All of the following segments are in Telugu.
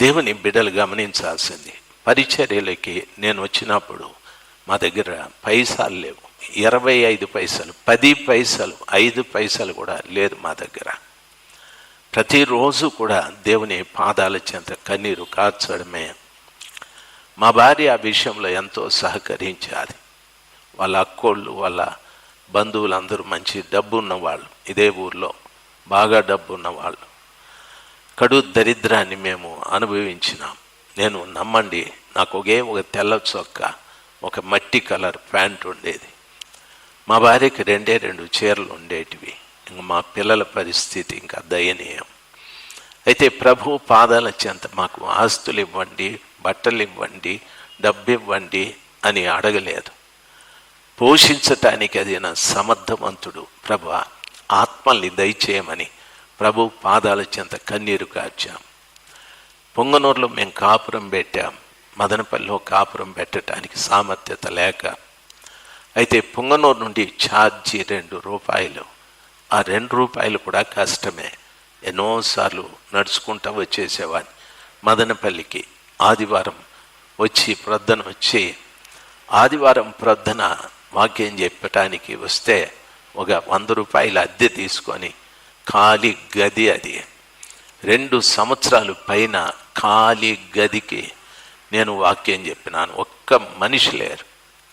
దేవుని బిడ్డలు గమనించాల్సింది. పరిచర్యలకి నేను వచ్చినప్పుడు మా దగ్గర పైసలు లేవు. ఇరవై ఐదు పైసలు పది పైసలు ఐదు పైసలు కూడా లేదు మా దగ్గర. ప్రతిరోజు కూడా దేవుని పాదాల చెంత కన్నీరు కార్చడమే మా భార్య ఆ విషయంలో ఎంతో సహకరించాలి. వాళ్ళ అక్కోళ్ళు వాళ్ళ బంధువులందరూ మంచి డబ్బు ఉన్నవాళ్ళు ఇదే ఊర్లో బాగా డబ్బు ఉన్నవాళ్ళు కడు దరిద్రాన్ని మేము అనుభవించినాం. నేను నమ్మండి నాకు ఒకే ఒక తెల్ల చొక్క ఒక మట్టి కలర్ ప్యాంట్ ఉండేది. మా భార్యకి రెండే రెండు చీరలు ఉండేటివి. ఇంక మా పిల్లల పరిస్థితి ఇంకా దయనీయం. అయితే ప్రభు పాదాల చెంత మాకు ఆస్తులు ఇవ్వండి బట్టలు ఇవ్వండి డబ్బు ఇవ్వండి అని అడగలేదు. పోషించటానికి అది నా సమర్థవంతుడు. ప్రభు ఆత్మల్ని దయచేయమని ప్రభు పాదాల చెంత కన్నీరు కార్చాం. పొంగనూరులో మేము కాపురం పెట్టాం. మదనపల్లిలో కాపురం పెట్టడానికి సామర్థ్యత లేక. అయితే పొంగనూరు నుండి ఛార్జీ రెండు రూపాయలు. ఆ రెండు రూపాయలు కూడా కష్టమే. ఎన్నోసార్లు నడుచుకుంటూ వచ్చేసేవాడిని మదనపల్లికి ఆదివారం వచ్చి ప్రొద్దన వచ్చి ఆదివారం ప్రొద్దన వాక్యం చెప్పటానికి వస్తే ఒక వంద రూపాయల అద్దె తీసుకొని ఖాళీ గది అది. రెండు సంవత్సరాలు పైన ఖాళీ గదికి నేను వాక్యం చెప్పినాను. ఒక్క మనిషి లేరు.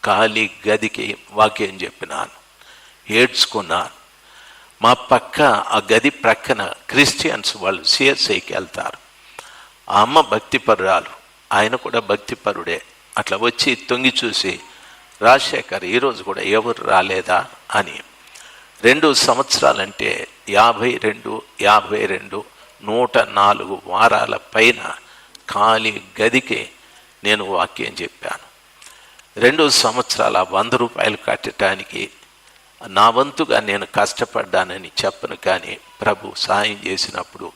ఖాళీ గదికి వాక్యం చెప్పినాను. ఏడ్చుకున్నాను. మా పక్క ఆ గది ప్రక్కన క్రిస్టియన్స్ వాళ్ళు సిఎస్ఐకి వెళ్తారు. ఆ అమ్మ భక్తిపరురాలు. ఆయన కూడా భక్తిపరుడే. అట్లా వచ్చి తొంగి చూసి రాజశేఖర్ ఈరోజు కూడా ఎవరు రాలేదా? అని. రెండు సంవత్సరాలంటే యాభై రెండు యాభై రెండు నూట నాలుగు వారాల పైన ఖాళీ గదికి నేను వాక్యం చెప్పాను. రెండు సంవత్సరాల వంద రూపాయలు కట్టడానికి నా వంతుగా నేను కష్టపడ్డానని చెప్పను కానీ ప్రభు సాయం చేసినప్పుడు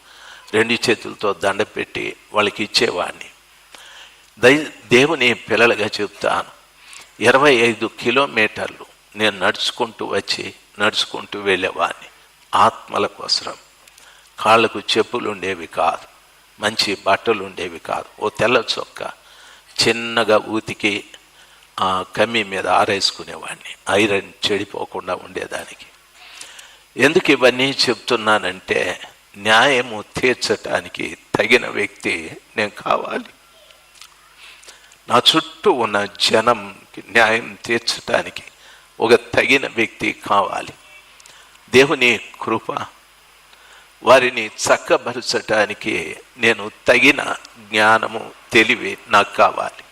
రెండు చేతులతో దండ పెట్టి వాళ్ళకి ఇచ్చేవాడిని. దై దేవుని పిల్లలుగా చెప్తాను. ఇరవై ఐదు కిలోమీటర్లు నేను నడుచుకుంటూ వచ్చి నడుచుకుంటూ వెళ్ళేవాడిని. ఆత్మల కోసరం. కాళ్ళకు చెప్పులు ఉండేవి కాదు మంచి బట్టలు ఉండేవి కాదు ఓ తెల్ల చొక్క చిన్నగా ఊతికి ఆ కమ్మి మీద ఆరేసుకునేవాడిని ఐరన్ చెడిపోకుండా ఉండేదానికి. ఎందుకు ఇవన్నీ చెప్తున్నానంటే న్యాయము తీర్చటానికి తగిన వ్యక్తి నేను కావాలి. నా చుట్టూ ఉన్న జనంకి న్యాయం తీర్చటానికి ఒక తగిన వ్యక్తి కావాలి. దేవుని కృప వారిని చక్కబరచటానికి నేను తగిన జ్ఞానము తెలివి నాకు కావాలి.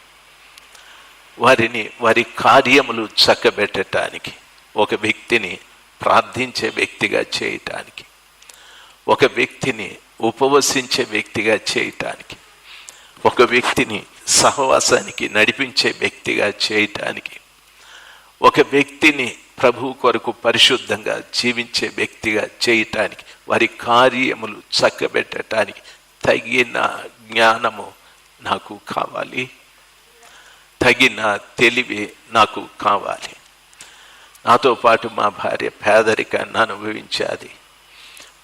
వారిని వారి కార్యములు చక్కబెట్టడానికి ఒక వ్యక్తిని ప్రార్థించే వ్యక్తిగా చేయటానికి ఒక వ్యక్తిని ఉపవసించే వ్యక్తిగా చేయటానికి ఒక వ్యక్తిని సహవాసానికి నడిపించే వ్యక్తిగా చేయటానికి ఒక వ్యక్తిని ప్రభువు కొరకు పరిశుద్ధంగా జీవించే వ్యక్తిగా చేయటానికి వారి కార్యములు చక్కబెట్టడానికి తగిన జ్ఞానము నాకు కావాలి. తగిన తెలివి నాకు కావాలి. నాతో పాటు మా భార్య పేదరికాన్ని అనుభవించాది.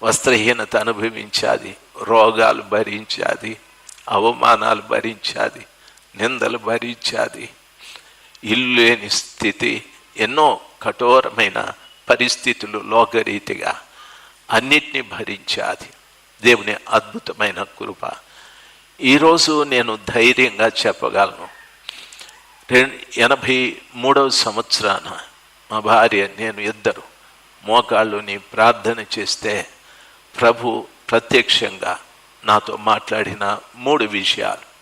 వస్త్రహీనత అనుభవించాది. రోగాలు భరించాది. అవమానాలు భరించాది. నిందలు భరించాది. ఇల్లు లేని స్థితి. ఎన్నో కఠోరమైన పరిస్థితులు లోకరీతిగా అన్నిటినీ భరించాది. దేవుని అద్భుతమైన కృప. ఈరోజు నేను ధైర్యంగా చెప్పగలను. రెండు ఎనభై మూడవ సంవత్సరాన మా భార్య నేను ఇద్దరు మోకాళ్ళుని ప్రార్థన చేస్తే ప్రభు ప్రత్యక్షంగా నాతో మాట్లాడిన మూడు విషయాలు.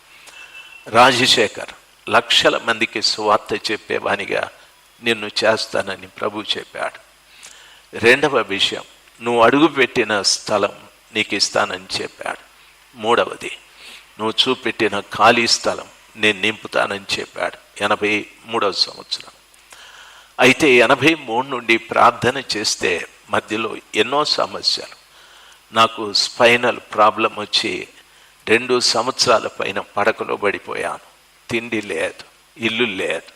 రాజశేఖర్ లక్షల మందికి సువార్త చెప్పేవానిగా నిన్ను చేస్తానని ప్రభు చెప్పాడు. రెండవ విషయం నువ్వు అడుగుపెట్టిన స్థలం నీకు ఇస్తానని చెప్పాడు. మూడవది నువ్వు చూపెట్టిన ఖాళీ స్థలం నేను నింపుతానని చెప్పాడు. ఎనభై మూడవ సంవత్సరం. అయితే ఎనభై మూడు నుండి ప్రార్థన చేస్తే మధ్యలో ఎన్నో సమస్యలు. నాకు స్పైనల్ ప్రాబ్లం వచ్చి రెండు సంవత్సరాల పైన పడకలో పడిపోయాను. తిండి లేదు ఇల్లు లేదు.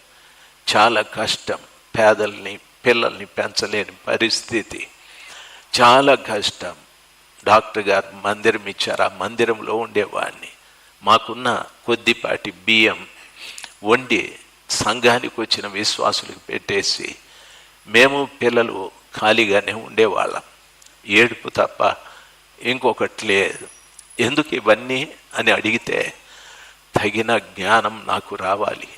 చాలా కష్టం. పేదల్ని పిల్లల్ని పెంచలేని పరిస్థితి. చాలా కష్టం. డాక్టర్ గారు మందిరం ఇచ్చారు. ఆ మందిరంలో ఉండేవాడిని. మాకున్న కొద్దిపాటి బియ్యం వండి సంఘానికి వచ్చిన విశ్వాసులకు పెట్టేసి మేము పిల్లలు ఖాళీగానే ఉండేవాళ్ళం. ఏడుపు తప్ప ఇంకొకటి లేదు. ఎందుకు ఇవన్నీ అని అడిగితే తగిన జ్ఞానం నాకు రావాలి.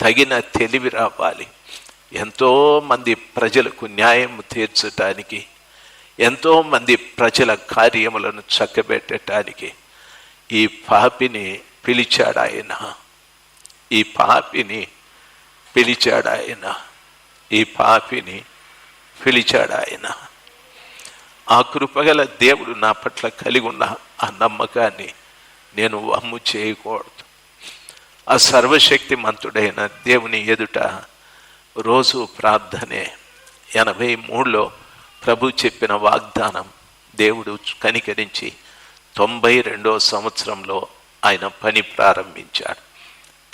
తగిన తెలివి రావాలి. ఎంతోమంది ప్రజలకు న్యాయం తీర్చటానికి ఎంతోమంది ప్రజల కార్యములను చక్కబెట్టడానికి ఈ పాపిని పిలిచాడు ఆయన. ఈ పాపిని పిలిచాడు ఆయన. ఈ పాపిని పిలిచాడు ఆయన. ఆ కృపగల దేవుడు నా పట్ల కలిగి ఉన్న ఆ నమ్మకాన్ని నేను వమ్ము చేయకూడదు. ఆ సర్వశక్తి మంతుడైన దేవుని ఎదుట రోజు ప్రార్థనే. ఎనభై మూడులో ప్రభు చెప్పిన వాగ్దానం దేవుడు కనికరించి తొంభై రెండో సంవత్సరంలో ఆయన పని ప్రారంభించాడు.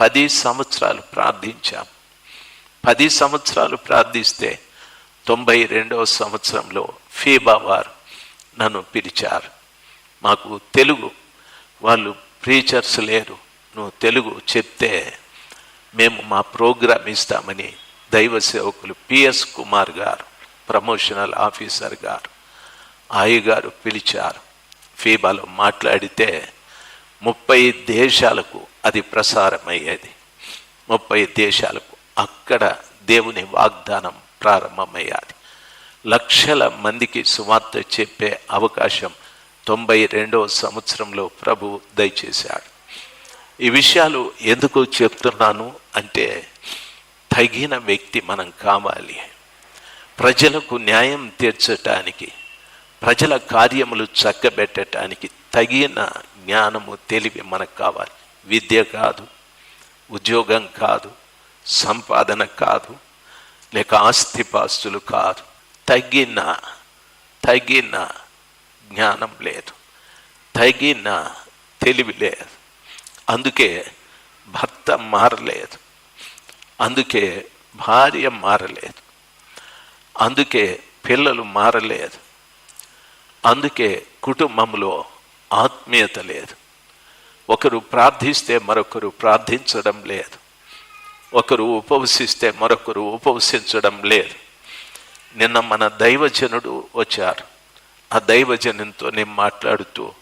పది సంవత్సరాలు ప్రార్థించాం. పది సంవత్సరాలు ప్రార్థిస్తే తొంభై రెండవ సంవత్సరంలో ఫీబా వారు నన్ను పిలిచారు. మాకు తెలుగు వాళ్ళు ప్రీచర్స్ లేరు. నువ్వు తెలుగు చెప్తే మేము మా ప్రోగ్రామ్ ఇస్తామని దైవ సేవకులు పిఎస్ కుమార్ గారు ప్రమోషనల్ ఆఫీసర్ గారు ఆయి గారు పిలిచారు. ఫీబాలో మాట్లాడితే ముప్పై దేశాలకు అది ప్రసారమయ్యేది. ముప్పై దేశాలకు అక్కడ దేవుని వాగ్దానం ప్రారంభమయ్యాలి లక్షల మందికి సువార్త చెప్పే అవకాశం తొంభై రెండవ సంవత్సరంలో ప్రభు దయచేశాడు. ఈ విషయాలు ఎందుకు చెప్తున్నాను అంటే తగిన వ్యక్తి మనం కావాలి. ప్రజలకు న్యాయం తీర్చటానికి ప్రజల కార్యములు చక్కబెట్టడానికి తగిన జ్ఞానము తెలివి మనకు కావాలి. విద్య కాదు ఉద్యోగం కాదు సంపాదన కాదు లేక ఆస్తిపాస్తులు కాదు. తగిన తగిన జ్ఞానం లేదు. తగిన తెలివి లేదు. అందుకే భర్త మారలేదు. అందుకే భార్య మారలేదు. అందుకే పిల్లలు మారలేదు. అందుకే కుటుంబంలో ఆత్మీయత లేదు. ఒకరు ప్రార్థిస్తే మరొకరు ప్రార్థించడం లేదు. ఒకరు ఉపవసిస్తే మరొకరు ఉపవసించడం లేదు. నిన్న మన దైవజనుడు వచ్చారు. ఆ దైవజనంతో నేను మాట్లాడుతూ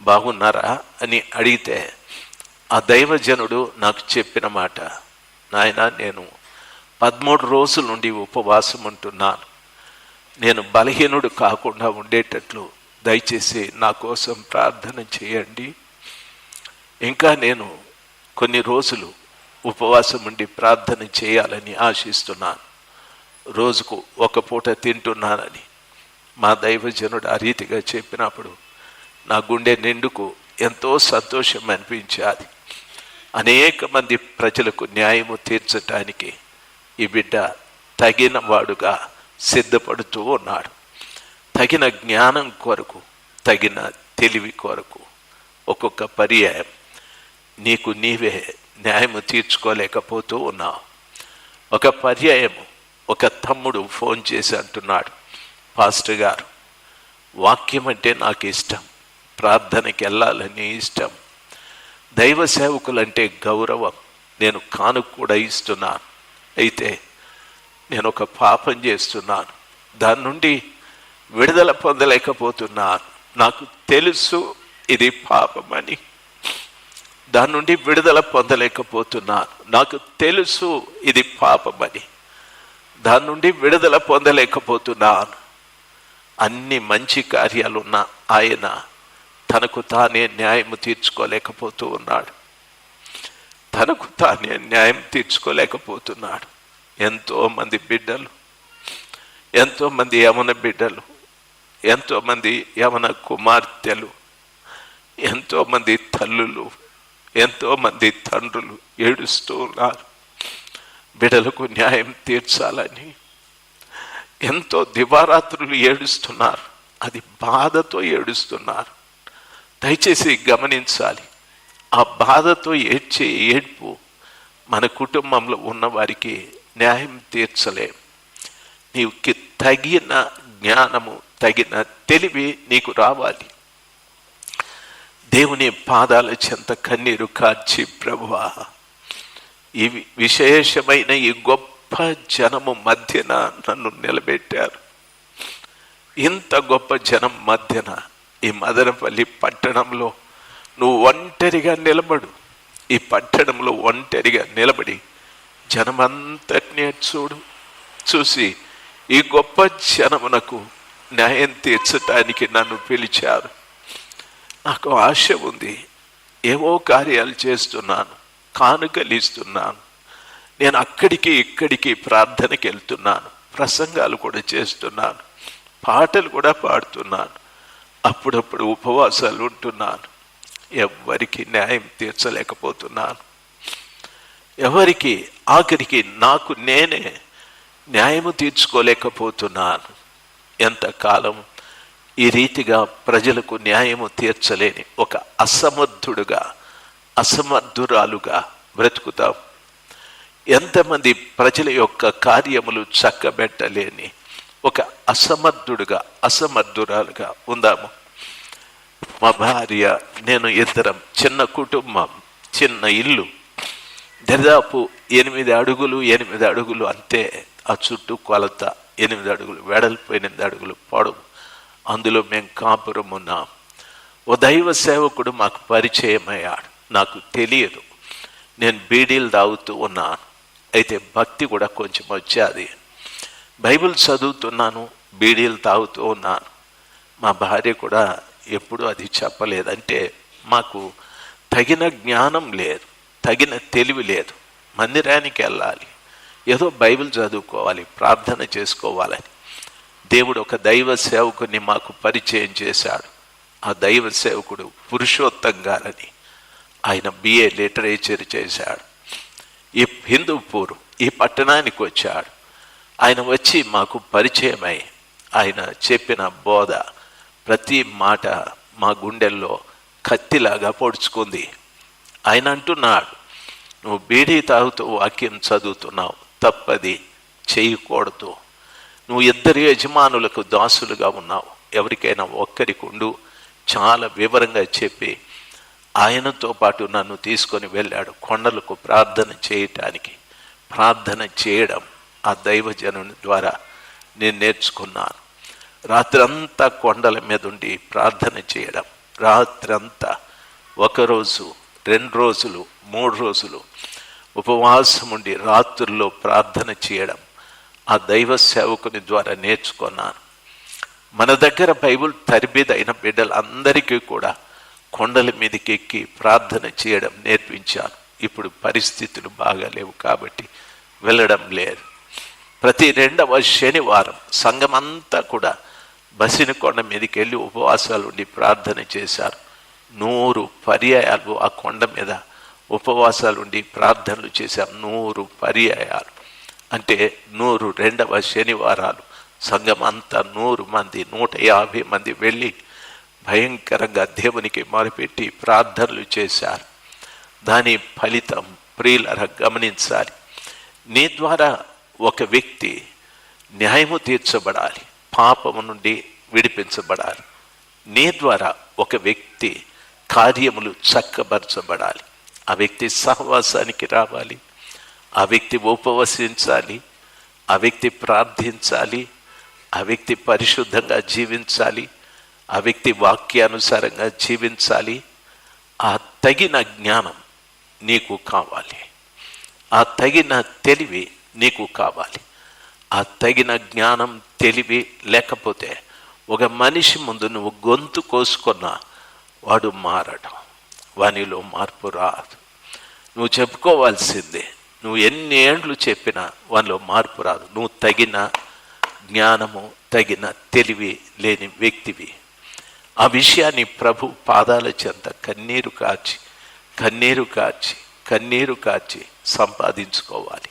బాగున్నారా? అని అడిగితే ఆ దైవజనుడు నాకు చెప్పిన మాట నాయన నేను పదమూడు రోజుల నుండి ఉపవాసం ఉంటున్నాను. నేను బలహీనుడు కాకుండా ఉండేటట్లు దయచేసి నా కోసం ప్రార్థన చేయండి. ఇంకా నేను కొన్ని రోజులు ఉపవాసం ఉండి ప్రార్థన చేయాలని ఆశిస్తున్నాను. రోజుకు ఒక పూట తింటున్నానని మా దైవజనుడు ఆ రీతిగా చెప్పినప్పుడు నా గుండె నిండుకు ఎంతో సంతోషం అనిపించాది. అనేక మంది ప్రజలకు న్యాయము తీర్చటానికి ఈ బిడ్డ తగిన వాడుగా సిద్ధపడుతూ ఉన్నాడు. తగిన జ్ఞానం కొరకు తగిన తెలివి కొరకు ఒక్కొక్క పర్యాయం నీకు నీవే న్యాయము తీర్చుకోలేకపోతూ ఉన్నావు. ఒక పర్యాయము ఒక తమ్ముడు ఫోన్ చేసి అంటున్నాడు పాస్టర్ గారు వాక్యం అంటే నాకు ఇష్టం ప్రార్థనకి వెళ్ళాలని ఇష్టం దైవ సేవకులంటే గౌరవం. నేను కానుక కూడా ఇస్తున్నాను అయితే నేను ఒక పాపం చేస్తున్నాను. దాని నుండి విడుదల పొందలేకపోతున్నాను. నాకు తెలుసు ఇది పాపమని. దాని నుండి విడుదల పొందలేకపోతున్నాను. నాకు తెలుసు ఇది పాపమని. దాని నుండి విడుదల పొందలేకపోతున్నాను. అన్ని మంచి కార్యాలున్న ఆయన తనకు తానే న్యాయం తీర్చుకోలేకపోతూ ఉన్నాడు తనకు తానే న్యాయం తీర్చుకోలేకపోతున్నాడు. ఎంతోమంది బిడ్డలు ఎంతోమంది యమన బిడ్డలు ఎంతోమంది యమన కుమార్తెలు ఎంతోమంది తల్లులు ఎంతోమంది తండ్రులు ఏడుస్తూ ఉన్నారు. బిడ్డలకు న్యాయం తీర్చాలని ఎంతో దివారాత్రులు ఏడుస్తున్నారు. అది బాధతో ఏడుస్తున్నారు. దయచేసి గమనించాలి. ఆ బాధతో ఏడ్చే ఏడ్పు మన కుటుంబంలో ఉన్నవారికి న్యాయం తీర్చలేం. నీకు తగిన జ్ఞానము తగిన తెలివి నీకు రావాలి. దేవుని పాదాల చెంత కన్నీరు కార్చి ప్రభువా. ఈ విశేషమైన ఈ గొప్ప జనము మధ్యన నన్ను నిలబెట్టారు. ఇంత గొప్ప జనం మధ్యన ఈ మదనపల్లి పట్టణంలో నువ్వు ఒంటరిగా నిలబడు. ఈ పట్టణంలో ఒంటరిగా నిలబడి జనమంతటినీ చూడు. చూసి ఈ గొప్ప జనమునకు న్యాయం తీర్చటానికి నన్ను పిలిచారు. నాకు ఆశ ఉంది. ఏవో కార్యాలు చేస్తున్నాను. కానుకలు ఇస్తున్నాను నేను అక్కడికి ఇక్కడికి ప్రార్థనకి వెళ్తున్నాను ప్రసంగాలు కూడా చేస్తున్నాను. పాటలు కూడా పాడుతున్నాను. అప్పుడప్పుడు ఉపవాసాలు ఉంటున్నాను. ఎవరికి న్యాయం తీర్చలేకపోతున్నాను. ఎవరికి ఆఖరికి నాకు నేనే న్యాయము తీర్చుకోలేకపోతున్నాను. ఎంతకాలం ఈ రీతిగా ప్రజలకు న్యాయము తీర్చలేని ఒక అసమర్థుడుగా అసమర్థురాలుగా బ్రతుకుతాం. ఎంతమంది ప్రజల యొక్క కార్యములు చక్కబెట్టలేని ఒక అసమర్థుడుగా అసమర్థురాలుగా ఉందాము. మా భార్య నేను ఇద్దరం చిన్న కుటుంబం చిన్న ఇల్లు. దాదాపు ఎనిమిది అడుగులు ఎనిమిది అడుగులు అంతే. ఆ చుట్టూ కొలత ఎనిమిది అడుగులు వెడల్పు ఎనిమిది అడుగులు పొడవు. అందులో మేము కాపురం ఉన్నాం. ఓ దైవ సేవకుడు మాకు పరిచయం అయ్యాడు నాకు తెలియదు. నేను బీడీలు తాగుతూ ఉన్నాను. అయితే భక్తి కూడా కొంచెం వచ్చేది. బైబిల్ చదువుతున్నాను బీడీలు తాగుతూ ఉన్నాను. మా భార్య కూడా ఎప్పుడూ అది చెప్పలేదంటే మాకు తగిన జ్ఞానం లేదు తగిన తెలివి లేదు. మందిరానికి వెళ్ళాలి. ఏదో బైబిల్ చదువుకోవాలి ప్రార్థన చేసుకోవాలని. దేవుడు ఒక దైవ సేవకుని మాకు పరిచయం చేశాడు. ఆ దైవ సేవకుడు పురుషోత్తం గారని ఆయన బిఏ లిటరేచర్ చేశాడు. ఈ హిందూపూర్ ఈ పట్టణానికి వచ్చాడు. ఆయన వచ్చి మాకు పరిచయమై ఆయన చెప్పిన బోధ ప్రతి మాట మా గుండెల్లో కత్తిలాగా పొడుచుకుంది. ఆయన అంటున్నాడు నువ్వు బీడీ తాగుతూ వాక్యం చదువుతున్నావు తప్పది చేయకూడదు. నువ్వు ఇద్దరు యజమానులకు దాసులుగా ఉన్నావు ఎవరికైనా ఒక్కరికి ఉండు. చాలా వివరంగా చెప్పి ఆయనతో పాటు నన్ను తీసుకొని వెళ్ళాడు కొండలకు ప్రార్థన చేయటానికి. ప్రార్థన చేయడం ఆ దైవజనుని ద్వారా నేను నేర్చుకున్నాను. రాత్రంతా కొండల మీద ఉండి ప్రార్థన చేయడం రాత్రంతా ఒకరోజు రెండు రోజులు మూడు రోజులు ఉపవాసం ఉండి రాత్రుల్లో ప్రార్థన చేయడం ఆ దైవ సేవకుని ద్వారా నేర్చుకున్నాను. మన దగ్గర బైబుల్ తరిబిదైన బిడ్డలందరికీ కూడా కొండల మీదకి ఎక్కి ప్రార్థన చేయడం నేర్పించాను. ఇప్పుడు పరిస్థితులు బాగాలేవు కాబట్టి వెళ్ళడం లేదు. ప్రతి రెండవ శనివారం సంఘమంతా కూడా బసిని కొండ మీదకి వెళ్ళి ఉపవాసాలు ఉండి ప్రార్థన చేశారు. నూరు పర్యాయాలు ఆ కొండ మీద ఉపవాసాలు ఉండి ప్రార్థనలు చేశారు. నూరు పర్యాయాలు. అంటే నూరు రెండవ శనివారాలు సంఘం అంతా నూరు మంది నూట యాభై మంది వెళ్ళి భయంకరంగా దేవునికి మొరపెట్టి ప్రార్థనలు చేశారు. దాని ఫలితం ప్రియులర గమనించాలి. నీ ద్వారా ఒక వ్యక్తి న్యాయము తీర్చబడాలి పాపము నుండి విడిపించబడాలి. నీ ద్వారా ఒక వ్యక్తి కార్యములు చక్కబరచబడాలి ఆ వ్యక్తి సహవాసానికి రావాలి ఆ వ్యక్తి ఉపవసించాలి ఆ వ్యక్తి ప్రార్థించాలి ఆ వ్యక్తి పరిశుద్ధంగా జీవించాలి ఆ వ్యక్తి వాక్యానుసారంగా జీవించాలి. ఆ తగిన జ్ఞానం నీకు కావాలి. ఆ తగిన తెలివి నీకు కావాలి. ఆ తగిన జ్ఞానం తెలివి లేకపోతే ఒక మనిషి ముందు నువ్వు గొంతు కోసుకున్నా వాడు మారడం. వానిలో మార్పు రాదు. నువ్వు చెప్పుకోవాల్సిందే నువ్వు ఎన్ని ఏండ్లు చెప్పినా వానిలో మార్పు రాదు. నువ్వు తగిన జ్ఞానము తగిన తెలివి లేని వ్యక్తివి. ఆ విషయాన్ని ప్రభు పాదాల చెంత కన్నీరు కాచి కన్నీరు కాచి కన్నీరు కాచి సంపాదించుకోవాలి.